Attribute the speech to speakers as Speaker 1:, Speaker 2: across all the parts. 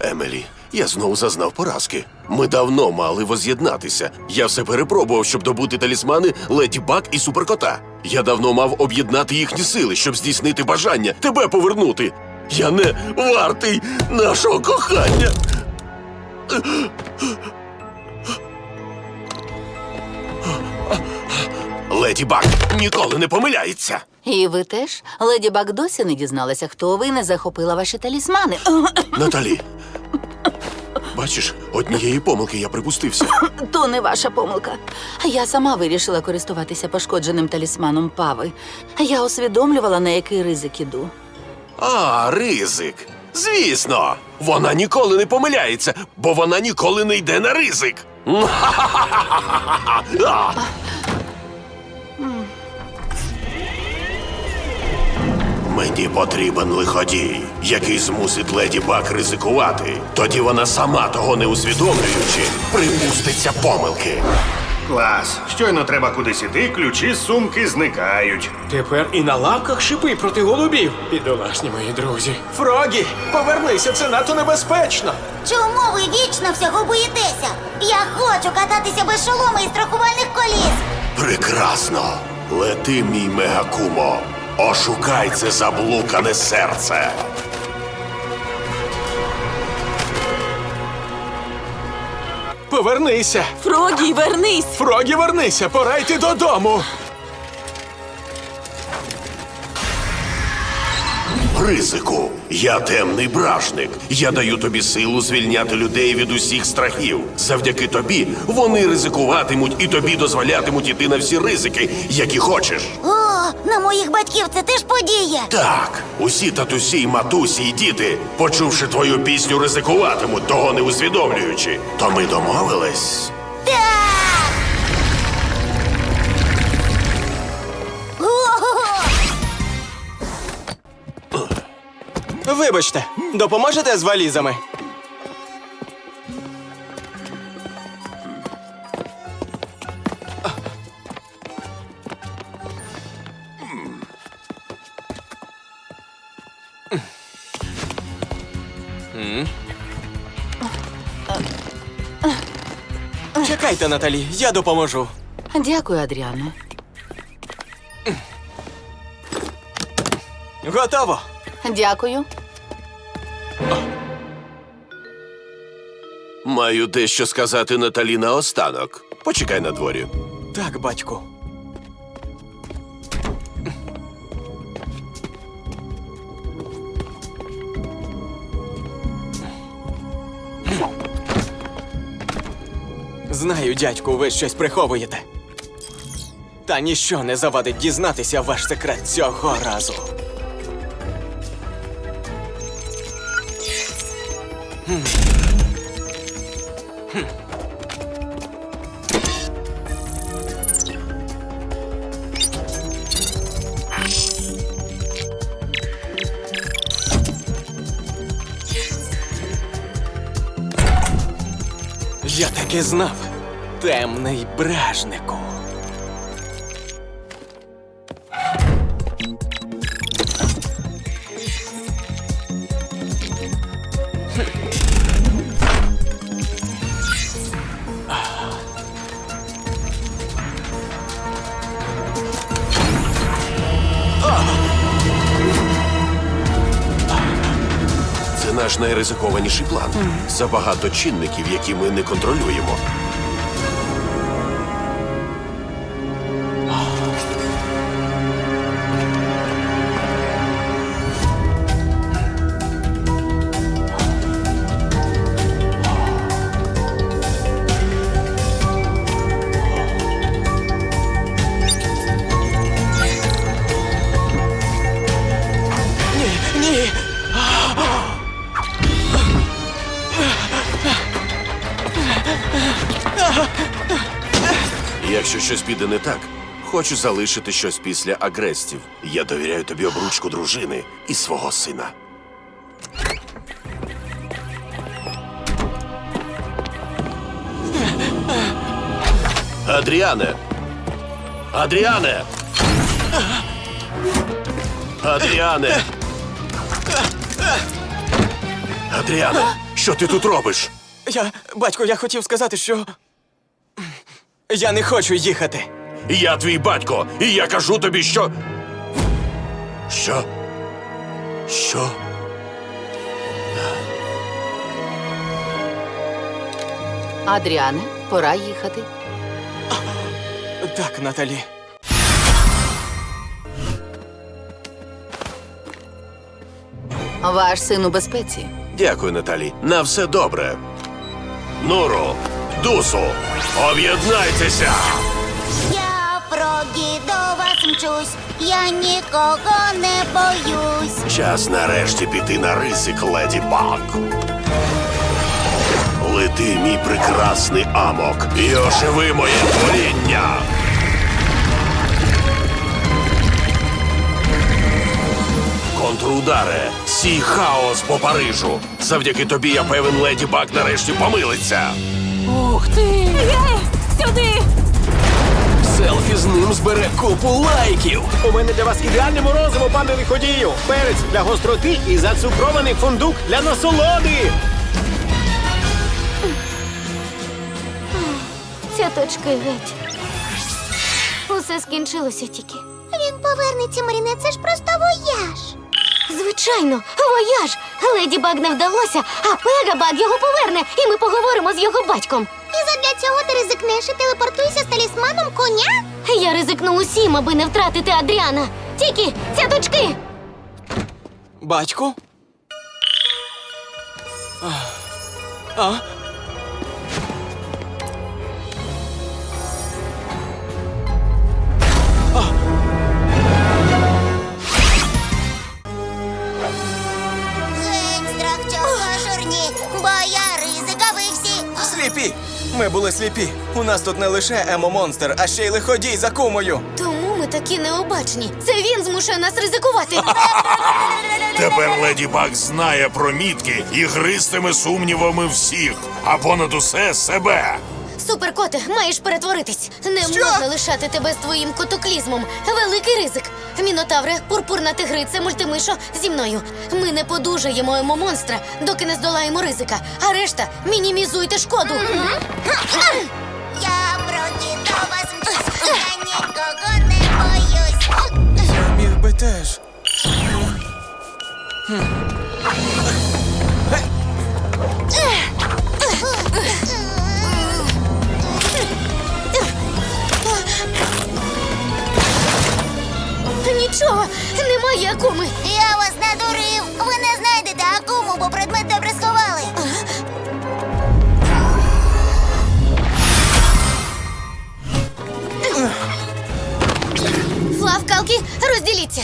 Speaker 1: Емелі, я знову зазнав поразки. Ми давно мали воз'єднатися. Я все перепробував, щоб добути талісмани Леді Баг і Суперкота. Я давно мав об'єднати їхні сили, щоб здійснити бажання тебе повернути. Я не вартий нашого кохання. Леді Баг ніколи не помиляється.
Speaker 2: І ви теж? Леді Баг досі не дізналася, хто ви і не захопила ваші талісмани.
Speaker 1: Наталі. Бачиш, однієї помилки я припустився.
Speaker 2: То не ваша помилка. Я сама вирішила користуватися пошкодженим талісманом пави. Я усвідомлювала, на який ризик іду.
Speaker 1: А, ризик. Звісно, вона ніколи не помиляється, бо вона ніколи не йде на ризик. Мені потрібен лиходій, який змусить леді Баг ризикувати. Тоді вона сама того не усвідомлюючи, припуститься помилки.
Speaker 3: Клас. Щойно треба кудись іти, ключі з сумки зникають.
Speaker 4: Тепер і на лавках шипи проти голубів. Бідолашні мої друзі. Фрогі, повернися, це надто небезпечно.
Speaker 5: Чому ви вічно всього боїтеся? Я хочу кататися без шолома і страхувальних коліс.
Speaker 1: Прекрасно. Лети, мій мегакумо. Ошукай це заблукане серце.
Speaker 4: Повернися.
Speaker 2: Фрогі, вернись!
Speaker 4: Фрогі, вернися, пора йти додому.
Speaker 1: Ризику, я темний бражник. Я даю тобі силу звільняти людей від усіх страхів. Завдяки тобі вони ризикуватимуть і тобі дозволятимуть іти на всі ризики, які хочеш.
Speaker 5: О, на моїх батьків це теж подіє.
Speaker 1: Так, усі татусі, й матусі й діти, почувши твою пісню, ризикуватимуть, того не усвідомлюючи. То ми домовились.
Speaker 5: Так!
Speaker 6: Вибачте, допоможете з валізами? Чекайте, Наталі, я допоможу.
Speaker 2: Дякую, Адріано.
Speaker 6: Готово.
Speaker 2: Дякую.
Speaker 1: Маю дещо сказати Наталі наостанок. Почекай на дворі.
Speaker 6: Так, батьку. Знаю, дядьку, ви щось приховуєте. Та ніщо не завадить дізнатися ваш секрет цього разу. Таки знав. Темний бражнику.
Speaker 1: Наш найризикованіший план. Забагато чинників, які ми не контролюємо. Якщо щось піде не так, хочу залишити щось після агрестів. Я довіряю тобі обручку дружини і свого сина. Адріане! Адріане! Адріане! Адріане! Що ти тут робиш?
Speaker 6: Я, батько, я хотів сказати, що. Я не хочу їхати.
Speaker 1: Я твій батько, і я кажу тобі, що. Що? Що?
Speaker 2: Адріане, пора їхати.
Speaker 6: Так, Наталі.
Speaker 2: Ваш син у безпеці.
Speaker 1: Дякую, Наталі. На все добре. Нуру, Дусу, об'єднайтеся!
Speaker 5: Я Фрогі до вас мчусь, я нікого не боюсь.
Speaker 1: Час нарешті піти на рисик, леді Баг. Лети, мій прекрасний амок, і оживи моє творіння. Контрударе, сій хаос по Парижу. Завдяки тобі я певен, леді Баг нарешті помилиться.
Speaker 2: Ух ти!
Speaker 7: Гей, сюди!
Speaker 4: Селфі з ним збере купу лайків.
Speaker 8: У мене для вас ідеальне морозиво, пане лиходію. Перець для гостроти і зацукрований фундук для насолоди.
Speaker 7: Цяточки геть. Усе скінчилося тільки.
Speaker 5: Він повернеться, Маріне, це ж просто вояж.
Speaker 7: Звичайно, вояж! Леді Баг не вдалося, а Пегабаг його поверне, і ми поговоримо з його батьком.
Speaker 5: І задля цього ти ризикнеш і телепортуйся з талісманом коня?
Speaker 7: Я ризикну усім, аби не втратити Адріана. Тільки цяточки!
Speaker 6: Батьку? А? Ми були сліпі. У нас тут не лише емо-монстр, а ще й лиходій за кумою.
Speaker 7: Тому ми такі необачні. Це він змушує нас ризикувати.
Speaker 1: Тепер леді Баг знає про мітки і гристиме сумнівами всіх, а понад усе себе.
Speaker 7: Суперкоте, маєш перетворитись. Не можна лишати тебе з твоїм котоклізмом. Великий ризик. Мінотавре, пурпурна тигриця, мультимишо зі мною. Ми не подужаємо монстра, доки не здолаємо ризика. А решта мінімізуйте шкоду.
Speaker 5: Я Фрогі до вас я нікого не боюсь.
Speaker 6: Я міг би теж.
Speaker 7: Нічого, немає акуми.
Speaker 5: Я вас надурив. Ви не знайдете акуму, бо предмет добре сховали.
Speaker 7: Флавкалки, розділіться.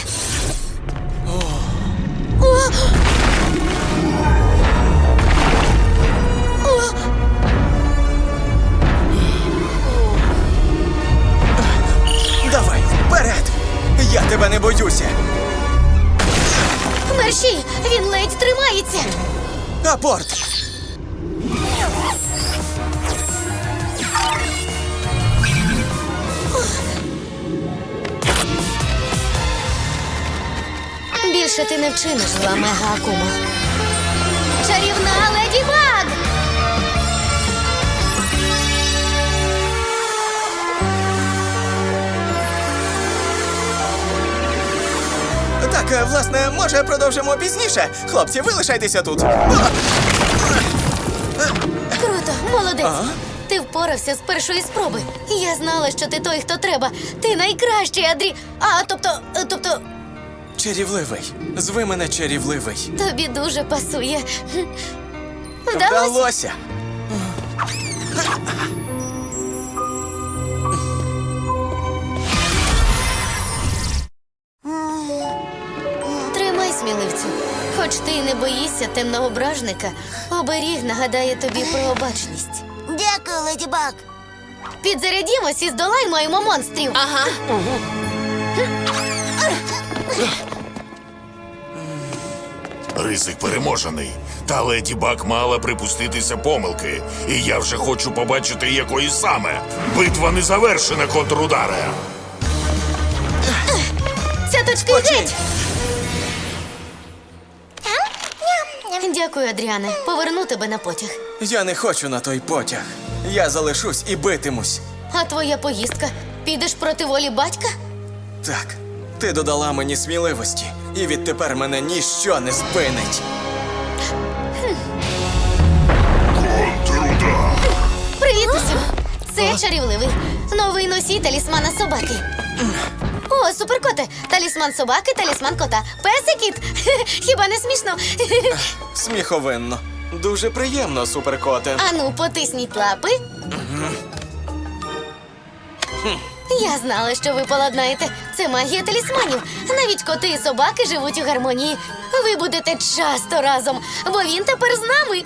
Speaker 6: Може продовжимо пізніше. Хлопці, ви лишайтеся тут.
Speaker 7: Круто, молодець. Ти впорався з першої спроби. Я знала, що ти той, хто треба. Ти найкращий, Адрі. А тобто, е, тобто,
Speaker 6: Чарівливий. Зви мене чарівливий.
Speaker 7: тобі дуже пасує. Вдалося?
Speaker 6: Вдалося.
Speaker 7: Хоч ти й не боїшся темного бражника, оберіг нагадає тобі про обачність.
Speaker 5: Дякую, леді Баг.
Speaker 7: Підзарядімось і здолаймо йому монстрів. Ага.
Speaker 1: Ризик переможений. Та леді Баг мала припуститися помилки. І я вже хочу побачити, якої саме. Битва не завершена, контрударе.
Speaker 7: Цяточки геть! Дякую, Адріане. Поверну тебе на потяг.
Speaker 6: Я не хочу на той потяг. Я залишусь і битимусь.
Speaker 7: А твоя поїздка? Підеш проти волі батька?
Speaker 6: Так, ти додала мені сміливості, і відтепер мене ніщо не спинить.
Speaker 7: Привіт усім! Це чарівливий. Новий носій талісмана собаки. О, суперкоте! Талісман собаки, талісман кота. Песикіт! Хіба не смішно?
Speaker 6: Сміховинно. Дуже приємно, суперкоте.
Speaker 7: Ану, потисніть лапи. Я знала, що ви поладнаєте. Це магія талісманів. Навіть коти і собаки живуть у гармонії. Ви будете часто разом, бо він тепер з нами.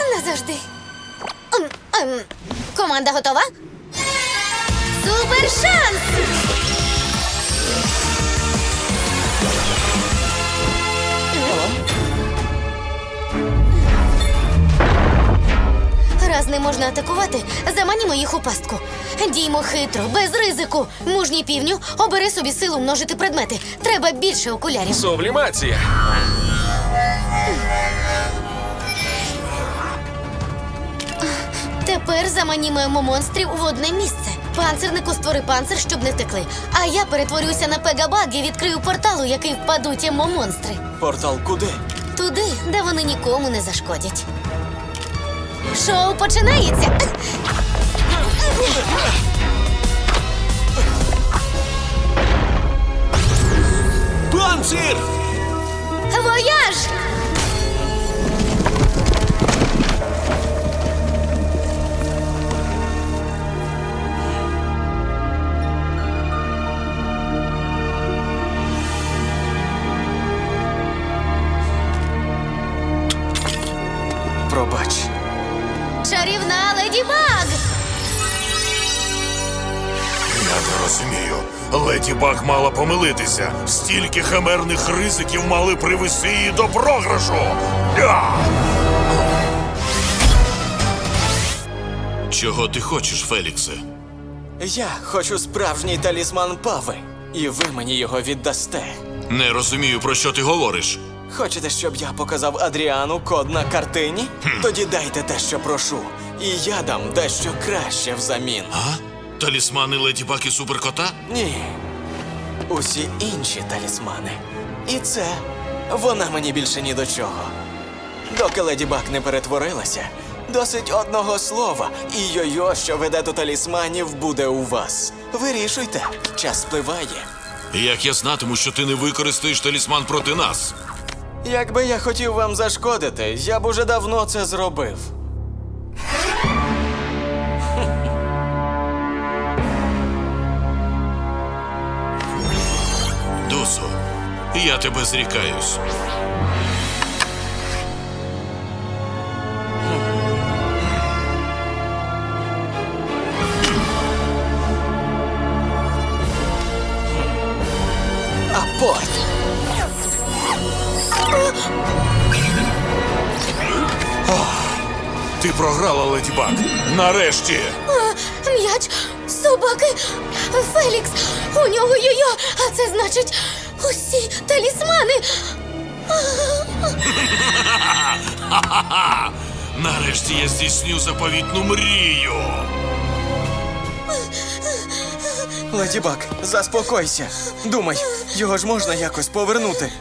Speaker 7: Назавжди. Ем, ем, Команда готова? Супер шанс! Раз не можна атакувати, заманімо їх у пастку. Діймо хитро, без ризику. Мужній півню, обери собі силу множити предмети. Треба більше окулярів.
Speaker 4: Сублімація.
Speaker 7: Тепер заманімуємо монстрів в одне місце. Панцирнику створи панцир, щоб не втекли. А я перетворюся на пегабаг і відкрию портал, у який впадуть емо монстри.
Speaker 6: Портал куди?
Speaker 7: Туди, де вони нікому не зашкодять. Шоу починається.
Speaker 8: Панцир!
Speaker 7: Вояж! Леді
Speaker 1: мала помилитися. Стільки химерних ризиків мали привести її до програшу. Я! Чого ти хочеш, Феліксе?
Speaker 6: Я хочу справжній талісман пави, і ви мені його віддасте.
Speaker 1: Не розумію, про що ти говориш.
Speaker 6: Хочете, щоб я показав Адріану код на картині? Тоді дайте те, що прошу. І я дам дещо краще взамін.
Speaker 1: А? Талісмани Леді Баг і Суперкота?
Speaker 6: Ні. Усі інші талісмани. І це вона мені більше ні до чого. Доки леді Баг не перетворилася, досить одного слова, і йо-йо, що веде до талісманів, буде у вас. Вирішуйте, час спливає.
Speaker 1: Як я знатиму, що ти не використаєш талісман проти нас?
Speaker 6: Якби я хотів вам зашкодити, я б уже давно це зробив.
Speaker 1: Я тебе зрікаюсь.
Speaker 6: Апорт!
Speaker 1: Ти програла, Леді Баг. Нарешті.
Speaker 7: М'яч, собаки, Фелікс, у нього йо-йо, а це значить усі талісмани.
Speaker 1: Нарешті я здійсню заповітну мрію.
Speaker 6: Леді Баг, заспокойся. Думай, його ж можна якось повернути.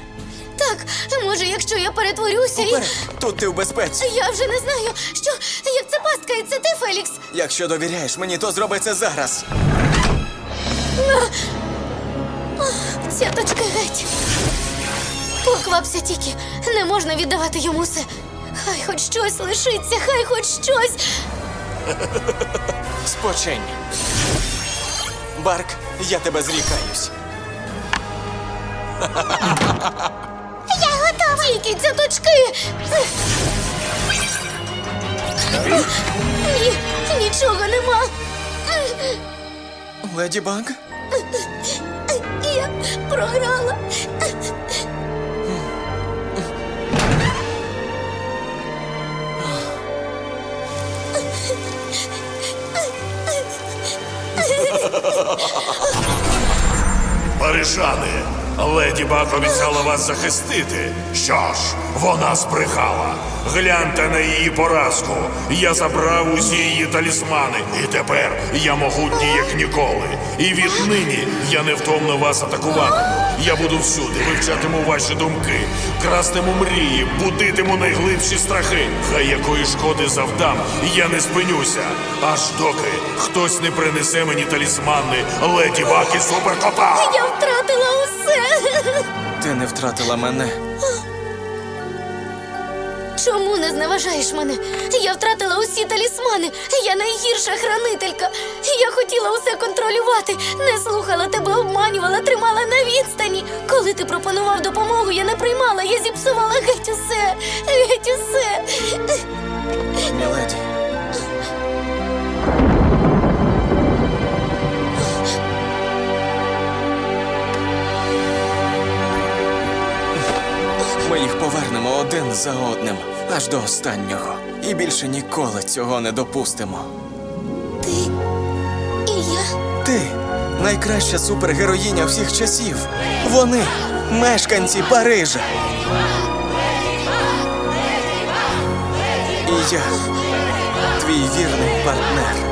Speaker 7: Так, може, якщо я перетворюся і.
Speaker 6: Уперед, тут ти в безпеці.
Speaker 7: Я вже не знаю, що як це пастка, і це ти, Фелікс.
Speaker 6: Якщо довіряєш мені, то зроби це зараз.
Speaker 7: Цяточки геть. Поквапся тільки. Не можна віддавати йому все. Хай хоч щось лишиться, хай хоч щось.
Speaker 6: Спочинь. Барк, я тебе зрікаюсь.
Speaker 7: Я готова. Тільки цяточки. Ні, нічого нема.
Speaker 6: Леді Баг?
Speaker 7: Я програла.
Speaker 1: Парижани,
Speaker 9: Леді Баг обіцяла вас захистити. Що ж, вона збрехала. Гляньте на її поразку. Я забрав усі її талісмани, і тепер я могутній, як ніколи. І віднині я невтомно вас атакуватиму. Я буду всюди, вивчатиму ваші думки, крастиму мрії, будитиму найглибші страхи. Хай якої шкоди завдам, я не спинюся. Аж доки хтось не принесе мені талісмани Леді Баг і суперкота.
Speaker 7: Я втратила усе.
Speaker 6: Ти не втратила мене.
Speaker 7: Чому не зневажаєш мене? Я втратила усі талісмани. Я найгірша хранителька. Я хотіла усе контролювати, не слухала тебе, обманювала, тримала на відстані. Коли ти пропонував допомогу, я не приймала, я зіпсувала геть усе, геть усе.
Speaker 6: Міледі. Один за одним, аж до останнього. І більше ніколи цього не допустимо.
Speaker 7: Ти і я.
Speaker 6: Ти найкраща супергероїня всіх часів. Вони мешканці Парижа. І я твій вірний партнер.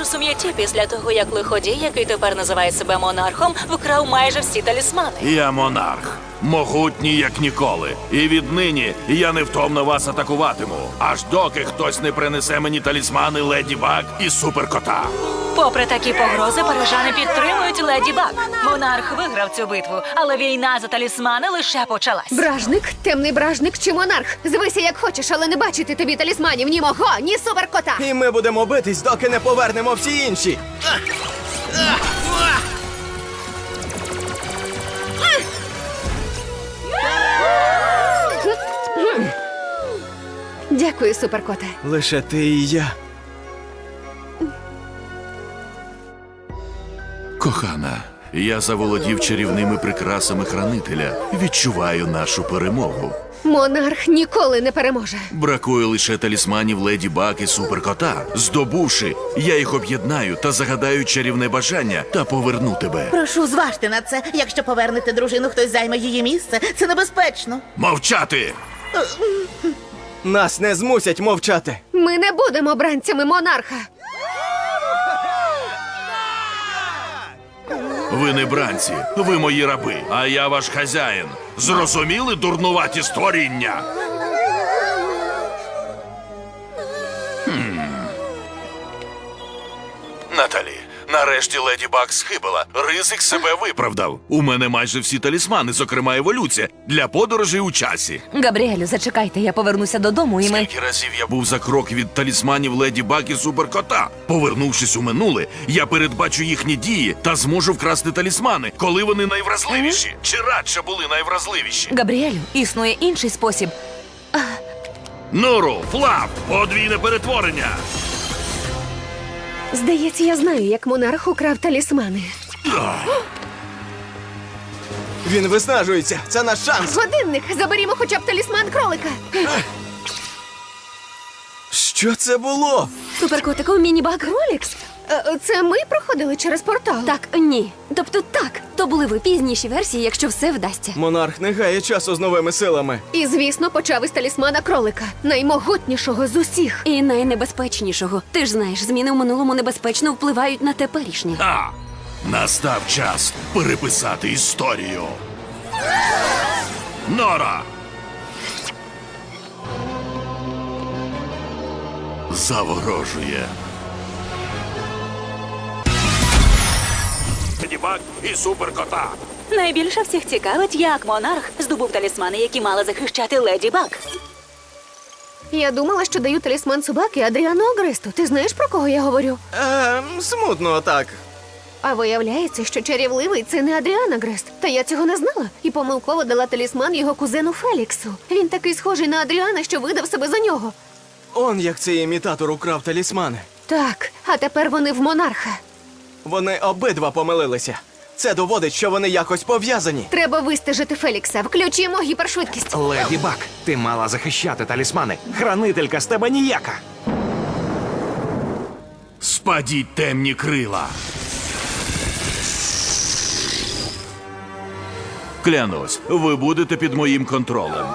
Speaker 10: У сум'ятті після того, як лиходій, який тепер називає себе монархом, вкрав майже всі талісмани.
Speaker 9: Я монарх, могутній, як ніколи. І віднині я невтомно вас атакуватиму, аж доки хтось не принесе мені талісмани Леді Баг і суперкота.
Speaker 10: Попри такі погрози, парижани підтримують леді Баг. Монарх виграв цю битву, але війна за талісмани лише почалась.
Speaker 11: Бражник, темний бражник чи монарх. Звися як хочеш, але не бачити тобі талісманів ні мого, ні суперкота.
Speaker 4: І ми будемо битись, доки не повернемо всі інші.
Speaker 11: Дякую, суперкоте.
Speaker 4: Лише ти і я.
Speaker 1: Кохана, я заволодів чарівними прикрасами хранителя. Відчуваю нашу перемогу.
Speaker 11: Монарх ніколи не переможе.
Speaker 1: Бракує лише талісманів Леді Баг і суперкота. Здобувши, я їх об'єднаю та загадаю чарівне бажання та поверну тебе.
Speaker 12: Прошу, зважте на це. Якщо повернете дружину, хтось займе її місце. Це небезпечно.
Speaker 1: Мовчати!
Speaker 4: Нас не змусять мовчати.
Speaker 11: Ми не будемо бранцями монарха.
Speaker 1: Ви не бранці, ви мої раби, а я ваш хазяїн. Зрозуміли дурнуваті створіння? Хм. Наталі, нарешті леді Баг схибила. Ризик себе виправдав. У мене майже всі талісмани, зокрема еволюція, для подорожей у часі.
Speaker 10: Габріелю, зачекайте, я повернуся додому, і ми.
Speaker 1: Скільки разів я був за крок від талісманів Леді Баг і Суперкота. Повернувшись у минуле, я передбачу їхні дії та зможу вкрасти талісмани, коли вони найвразливіші, чи радше були найвразливіші.
Speaker 10: Габріелю, існує інший спосіб.
Speaker 1: Нуру, флап, подвійне перетворення.
Speaker 11: Здається, я знаю, як монарх украв талісмани.
Speaker 4: Він виснажується. Це наш шанс.
Speaker 11: Годинник, заберімо хоча б талісман кролика.
Speaker 4: Що це було?
Speaker 11: Суперкотику мінібаг Ролікс? Е, Це ми проходили через портал.
Speaker 13: Так, ні. Тобто так, то були ви пізніші версії, якщо все вдасться.
Speaker 4: Монарх не гає часу з новими силами.
Speaker 11: І, звісно, почав із талісмана кролика, наймогутнішого з усіх.
Speaker 13: І найнебезпечнішого. Ти ж знаєш, зміни в минулому небезпечно впливають на теперішнє.
Speaker 1: А, настав час переписати історію. Нора. Заворожує. Баг і суперкота.
Speaker 10: Найбільше всіх цікавить, як монарх здобув талісмани, які мали захищати леді Баг.
Speaker 11: Я думала, що даю талісман собаки Адріану Огресту. Ти знаєш про кого я говорю?
Speaker 4: Ем, смутно так.
Speaker 11: А виявляється, що чарівливий це не Адріан Агрест. Та я цього не знала і помилково дала талісман його кузену Феліксу. Він такий схожий на Адріана, що видав себе за нього.
Speaker 4: Он як цей імітатор украв талісмани.
Speaker 11: Так, а тепер вони в монарха.
Speaker 6: Вони обидва помилилися. Це доводить, що вони якось пов'язані.
Speaker 11: Треба вистежити Фелікса. Включимо гіпершвидкість.
Speaker 8: Леді Баг, ти мала захищати талісмани. Хранителька з тебе ніяка.
Speaker 9: Спадіть темні крила. Клянусь, ви будете під моїм контролем.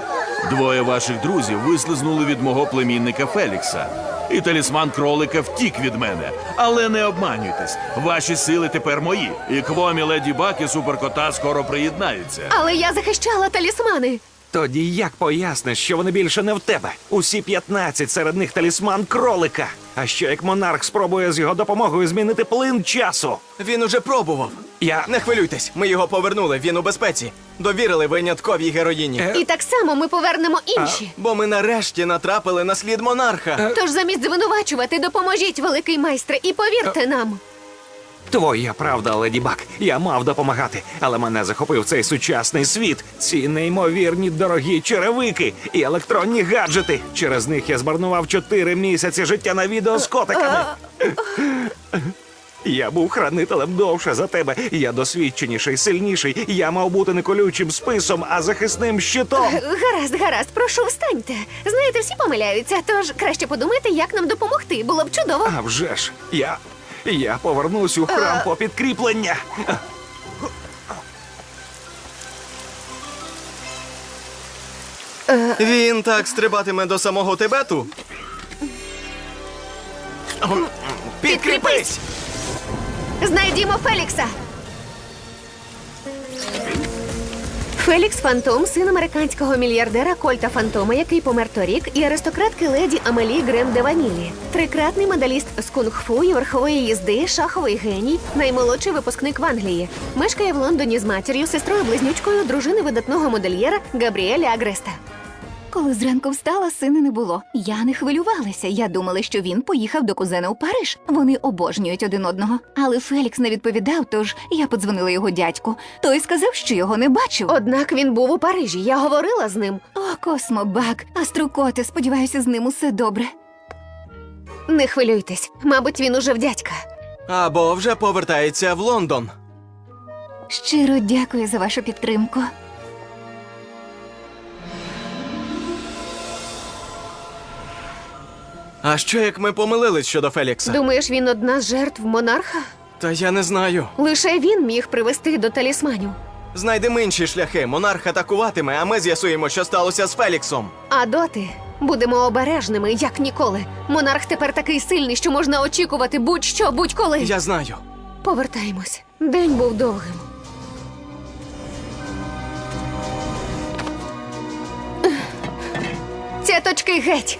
Speaker 9: Двоє ваших друзів вислизнули від мого племінника Фелікса. І талісман кролика втік від мене. Але не обманюйтесь, ваші сили тепер мої. І Квомі Леді Бак і Суперкота скоро приєднаються.
Speaker 11: Але я захищала талісмани.
Speaker 8: Тоді як поясниш, що вони більше не в тебе? Усі 15, серед них талісман кролика. А що як монарх спробує з його допомогою змінити плин часу?
Speaker 6: Він уже пробував.
Speaker 8: Я
Speaker 6: Не хвилюйтесь, ми його повернули, він у безпеці. Довірили винятковій героїні.
Speaker 8: Е?
Speaker 11: І так само ми повернемо інші.
Speaker 6: Бо ми нарешті натрапили на слід монарха.
Speaker 11: Тож замість звинувачувати, допоможіть, великий майстре, і повірте нам.
Speaker 8: Твоя правда, леді Баг. Я мав допомагати, але мене захопив цей сучасний світ. Ці неймовірні дорогі черевики і електронні гаджети. Через них я змарнував чотири місяці життя на відео з котиками. Я був хранителем довше за тебе. Я досвідченіший, сильніший. Я мав бути не колючим списом, а захисним щитом.
Speaker 11: Гаразд, гаразд, прошу, встаньте. Знаєте, всі помиляються, тож краще подумайте, як нам допомогти. Було б чудово.
Speaker 8: А вже ж, я. Я повернусь у храм по підкріплення.
Speaker 6: Він так стрибатиме до самого Тибету. Підкріпись!
Speaker 11: Знайдімо Фелікса. Фелікс Фантом, син американського мільярдера Кольта Фантома, який помер торік, і аристократки леді Амелі Грем де Ванілі. Трикратний медаліст з кунг-фу і верхової їзди, шаховий геній, наймолодший випускник в Англії. Мешкає в Лондоні з матір'ю, сестрою близнючкою, дружини видатного модельєра Габріеля Агреста.
Speaker 14: Коли зранку встала, сина не було. Я не хвилювалася. Я думала, що він поїхав до кузена у Париж. Вони обожнюють один одного. Але Фелікс не відповідав, тож я подзвонила його дядьку. Той сказав, що його не бачив.
Speaker 11: Однак він був у Парижі. Я говорила з ним.
Speaker 14: О, Космобак, Аструкоте, сподіваюся, з ним усе добре.
Speaker 11: Не хвилюйтесь, мабуть, він уже в дядька.
Speaker 6: Або вже повертається в Лондон.
Speaker 14: Щиро дякую за вашу підтримку.
Speaker 6: А що як ми помилились щодо Фелікса?
Speaker 11: Думаєш, він одна з жертв монарха?
Speaker 6: Та я не знаю.
Speaker 11: Лише він міг привести до талісманів.
Speaker 6: Знайдемо інші шляхи. Монарх атакуватиме, а ми з'ясуємо, що сталося з Феліксом.
Speaker 11: А доти будемо обережними, як ніколи. Монарх тепер такий сильний, що можна очікувати будь-що, будь-коли.
Speaker 6: Я знаю.
Speaker 11: Повертаємось. День був довгим. Цяточки геть.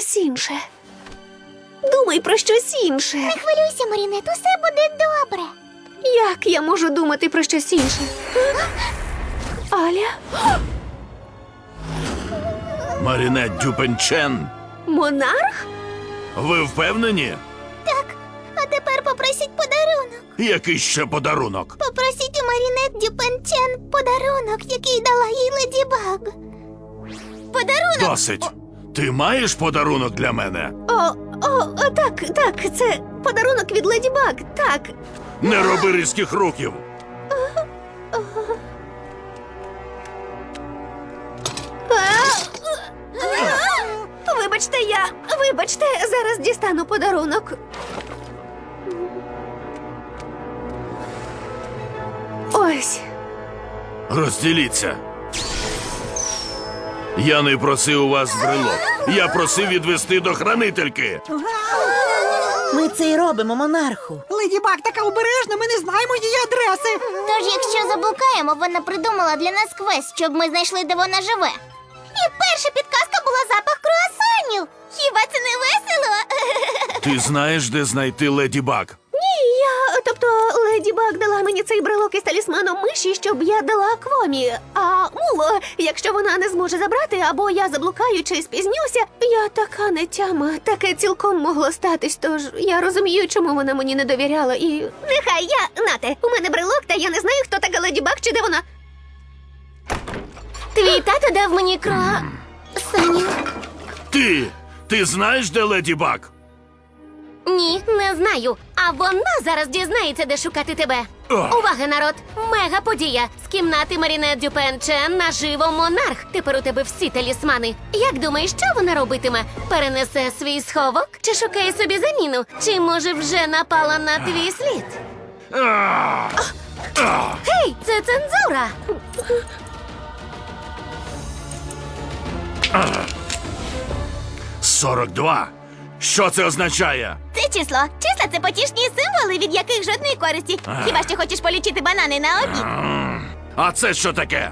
Speaker 11: Щось інше. Думай про щось інше.
Speaker 5: Не хвилюйся, Марінет, усе буде добре.
Speaker 11: Як я можу думати про щось інше? Аля?
Speaker 9: Марінет Дюпенчен,
Speaker 11: Монарх?
Speaker 9: ви впевнені?
Speaker 5: Так, а тепер попросіть подарунок.
Speaker 9: Який ще подарунок?
Speaker 5: Попросіть у Марінет Дюпенчен подарунок, який дала їй Леді Баг. Подарунок!
Speaker 9: Досить. Ти маєш подарунок для мене?
Speaker 11: О, о, о, так, так, це подарунок від Леді Баг, так.
Speaker 9: Не роби різких рухів.
Speaker 11: Вибачте, я. Вибачте, зараз дістану подарунок. Ось.
Speaker 9: Розділіться. Я не просив у вас брелок. Я просив відвести до хранительки.
Speaker 12: Ми це й робимо, монарху.
Speaker 15: Леді Баг така обережна, ми не знаємо її адреси.
Speaker 5: Тож, якщо заблукаємо, вона придумала для нас квест, щоб ми знайшли, де вона живе. І перша підказка була запах круасанів. Хіба це не весело?
Speaker 9: Ти знаєш, де знайти леді Баг?
Speaker 11: Ні, я. Тобто, Леді Баг дала мені цей брелок із талісманом миші, щоб я дала квомі. А муло, якщо вона не зможе забрати, або я заблукаю чи спізнюся, я така нетяма. Таке цілком могло статись. Тож я розумію, чому вона мені не довіряла. І нехай я нате. У мене брелок, та я не знаю, хто така Леді Баг чи де вона.
Speaker 5: Твій тато дав мені кро... Саню.
Speaker 9: Ти! Ти знаєш, де леді Баг?
Speaker 5: Ні, не знаю. А вона зараз дізнається, де шукати тебе. Увага, народ! Мега подія! З кімнати Марінет Дюпен Чен наживо монарх. Тепер у тебе всі талісмани. Як думаєш, що вона робитиме? Перенесе свій сховок? Чи шукає собі заміну? Чи може вже напала на твій слід? Гей, це цензура!
Speaker 9: Сорок два. Що це означає?
Speaker 5: Це число. Числа це потішні символи, від яких жодної користі. Хіба що хочеш полічити банани на обід?
Speaker 9: А це що таке?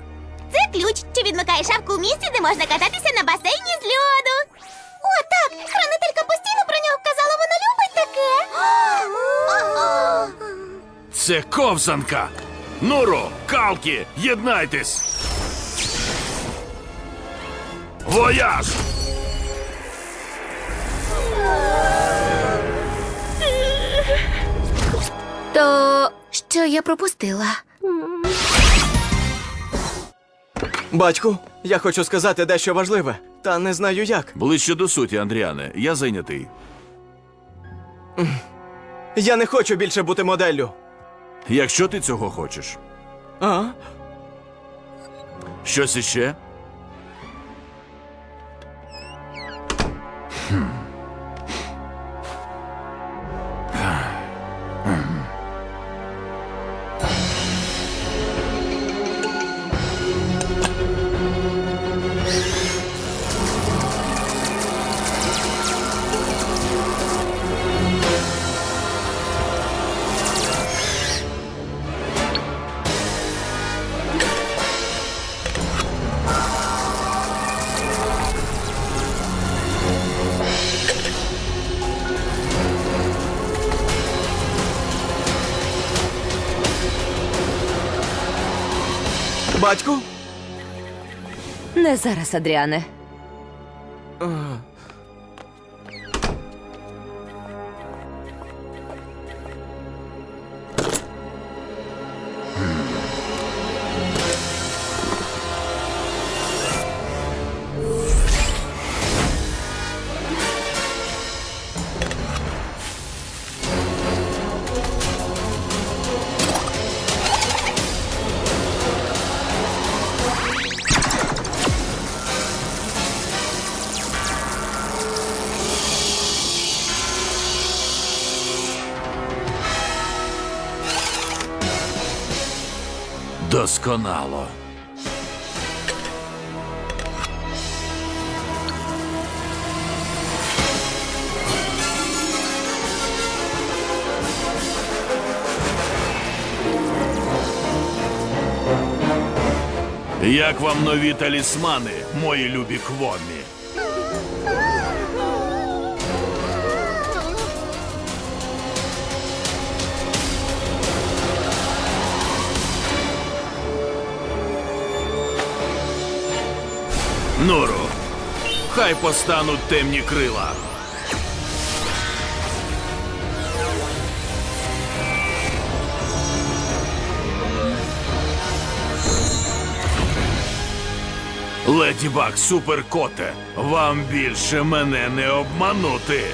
Speaker 5: Це ключ, що відмикає шапку у місці, де можна кататися на басейні з льоду. О, так! Хранителька постійно про нього казала, вона любить таке. О-о.
Speaker 9: Це ковзанка. Нуро, калки, єднайтесь. Вояж!
Speaker 5: То що я пропустила?
Speaker 6: Батьку, я хочу сказати дещо важливе, та не знаю як.
Speaker 9: Ближче до суті, Андріане. Я зайнятий.
Speaker 6: Я не хочу більше бути моделлю.
Speaker 9: Якщо ти цього хочеш.
Speaker 6: А?
Speaker 9: Щось іще?
Speaker 16: Зараз, Адріане.
Speaker 9: Досконало. Як вам нові талісмани, мої любі квомі? Нуру, хай постануть темні крила. Леді Баг, суперкоте, вам більше мене не обманути.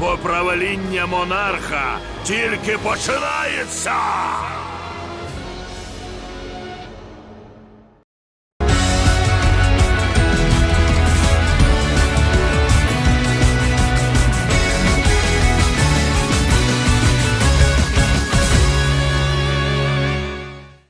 Speaker 9: Бо правління монарха тільки починається.